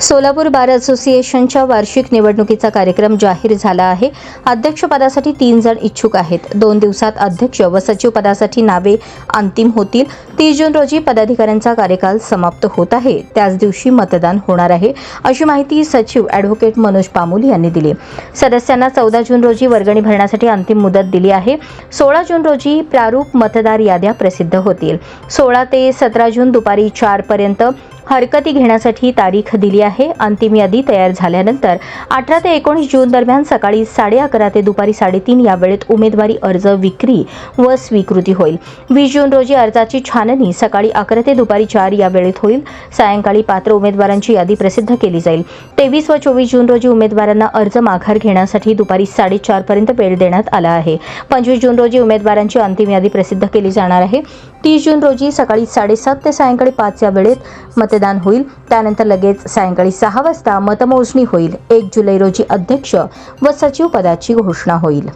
सोलापूर बार असोसिएशनच्या वार्षिक निवडणुकीचा कार्यक्रम जाहीर झाला आहे. अध्यक्षपदासाठी तीन जण इच्छुक आहेत. दोन दिवसात अध्यक्ष व सचिव पदासाठी नावे अंतिम होतील. तीस जून रोजी पदाधिकाऱ्यांचा कार्यकाल समाप्त होत आहे. त्याच दिवशी मतदान होणार आहे अशी माहिती सचिव ॲडव्होकेट मनोज पामुल यांनी दिली. सदस्यांना चौदा जून रोजी वर्गणी भरण्यासाठी अंतिम मुदत दिली आहे. सोळा जून रोजी प्रारूप मतदार याद्या प्रसिद्ध होतील. सोळा ते सतरा जून दुपारी चार पर्यंत हरकती घेण्यासाठी तारीख दिली आहे. अंतिम यादी तयार झाल्यानंतर अठरा ते एकोणीस जून दरम्यान सकाळी साडे अकरा ते दुपारी साडेतीन या वेळेत उमेदवारी अर्ज विक्री व स्वीकृती होईल. वीस जून रोजी अर्जाची छाननी सकाळी अकरा ते दुपारी चार या वेळेत होईल. सायंकाळी पात्र उमेदवारांची यादी प्रसिद्ध केली जाईल. तेवीस व चोवीस जून रोजी उमेदवारांना अर्ज माघार घेण्यासाठी दुपारी साडेचार पर्यंत वेळ देण्यात आला आहे. पंचवीस जून रोजी उमेदवारांची अंतिम यादी प्रसिद्ध केली जाणार आहे. तीस जून रोजी सकाळी साडेसात ते सायंकाळी पाच या वेळेत मतदान होईल. त्यानंतर लगेच सायंकाळी सहा वाजता मतमोजणी होईल. एक जुलै रोजी अध्यक्ष व सचिव पदाची घोषणा होईल.